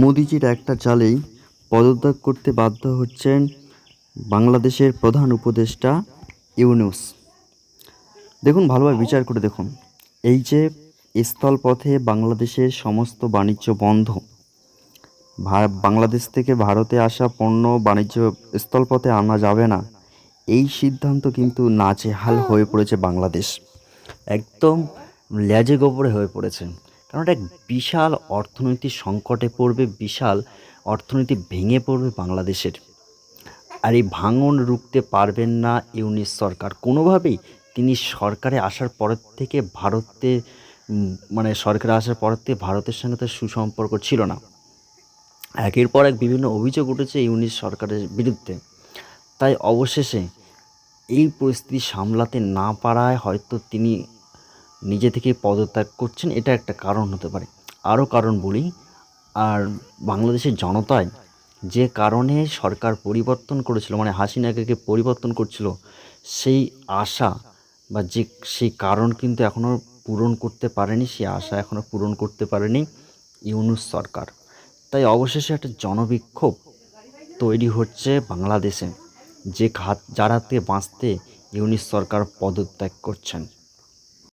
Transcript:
মোদিজির একটা চালেই পদত্যাগ করতে বাধ্য হচ্ছেন বাংলাদেশের প্রধান উপদেষ্টা ইউনুস। দেখুন, ভালোভাবে বিচার করে দেখুন। এই যে স্থলপথে বাংলাদেশের সমস্ত বাণিজ্য বন্ধ বাংলাদেশ থেকে ভারতে আসা পণ্য বাণিজ্য স্থলপথে আনা যাবে না, এই সিদ্ধান্ত কিন্তু নাজেহাল হয়ে পড়েছে বাংলাদেশ। একদম ল্যাজে গোবরে হয়ে পড়েছে। কারণ এটা এক বিশাল অর্থনৈতিক সংকটে পড়বে, বিশাল অর্থনীতি ভেঙে পড়বে বাংলাদেশের। আর এই ভাঙন রুখতে পারবেন না ইউনিস সরকার। কোনোভাবেই তিনি সরকারে আসার পরের থেকে ভারতে মানে সরকারে আসার পরের থেকে ভারতের সঙ্গে তার সুসম্পর্ক ছিল না। একের পর এক বিভিন্ন অভিযোগ উঠেছে ইউনিস সরকারের বিরুদ্ধে। তাই অবশেষে এই পরিস্থিতি সামলাতে না পারায় হয়তো তিনি নিজে থেকে পদত্যাগ করছেন, এটা একটা কারণ হতে পারে। আরও কারণ বলি, আর বাংলাদেশের জনতায় যে কারণে সরকার পরিবর্তন করেছিল মানে হাসিনাকে পরিবর্তন করছিল, সেই আশা বা যে, সেই কারণ কিন্তু এখনও পূরণ করতে পারেনি, সেই আশা এখনও পূরণ করতে পারেনি ইউনুস সরকার। তাই অবশেষে একটা জনবিক্ষোভ তৈরি হচ্ছে বাংলাদেশে, যে ঘাত যার হাত বাঁচতে ইউনিস সরকার পদত্যাগ করছেন।